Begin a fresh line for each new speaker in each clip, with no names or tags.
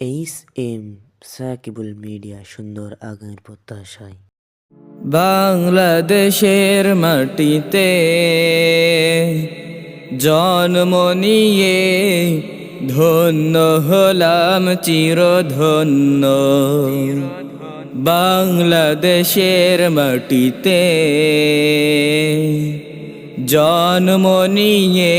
H M Shakibul media সুন্দর আগামীর প্রত্যাশায়।
বাংলাদেশের মাটিতে জন্ম নিয়ে ধন্য হলাম চিরধন্য। বাংলাদেশের মাটিতে জন্ম নিয়ে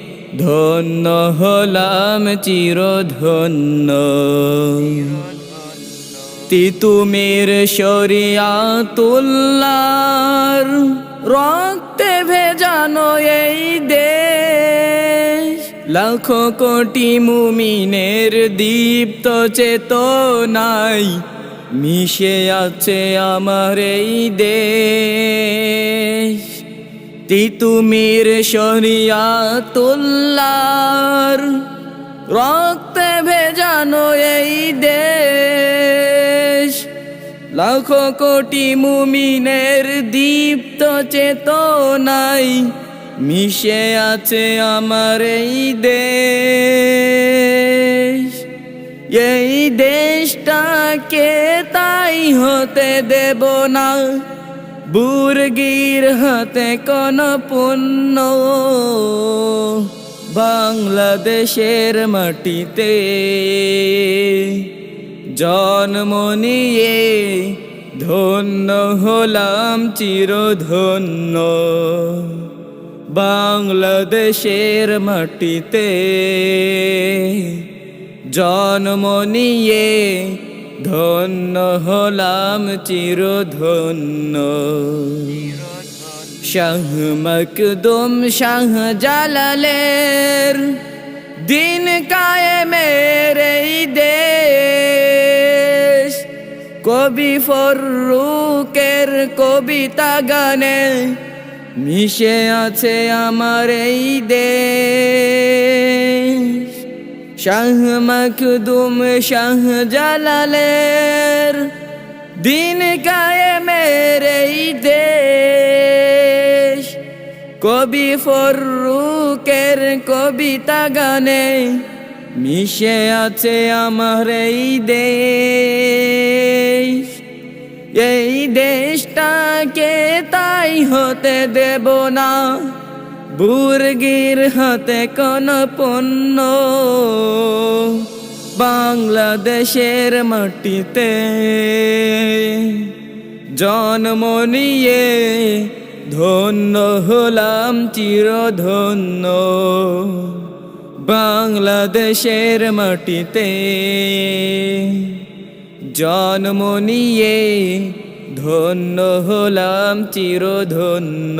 ধন্য হলাম চিরধন্য। তিতুমির শরিয়া তুল্লার রক্তে ভেজানো এই দেশ। লাখো কোটি মুমিনের দীপ্ত চেতনাই মিশে আছে আমার এই দেশ। তিতুমির শরিয়া তুল্লার রক্তে ভেজানো এই দেশ। লাখো কোটি মুমিনের দীপ্ত চেতনাই মিশে আছে আমার এই দেশ। এই দেশটাকে তাই হতে দেব না। বুর্গির হাতে কোন পুণ্য। বাংলাদেশের মাটিতে জন্ম নিয়ে ধন্য হলাম চিরধন্য। বাংলাদেশের মাটিতে জন্ম নিয়ে ধন্য হলাম চিরধন্য। শাহ মকদুম শাহ জালালের দিন কায়ে মেরে দেশ। কবি ফরুকের কবিতা গানে মিশে আছে আমার এই দেশ। শাহ মখদুম, শাহ জালালের দিন গায়ে মেরে দেশ। কবি ফরুকের কবিতা গানে মিশে আছে আমার এই দেশ। এই দেশটাকে তাই হতে দেব না। বুর্গির হাতে কোন পণ্য। বাংলাদেশের মাটিতে জন্ম নিয়ে ধন্য হলাম চিরধন্য। বাংলাদেশের মাটিতে জন্ম নিয়ে ধন্য হলাম চিরধন্য।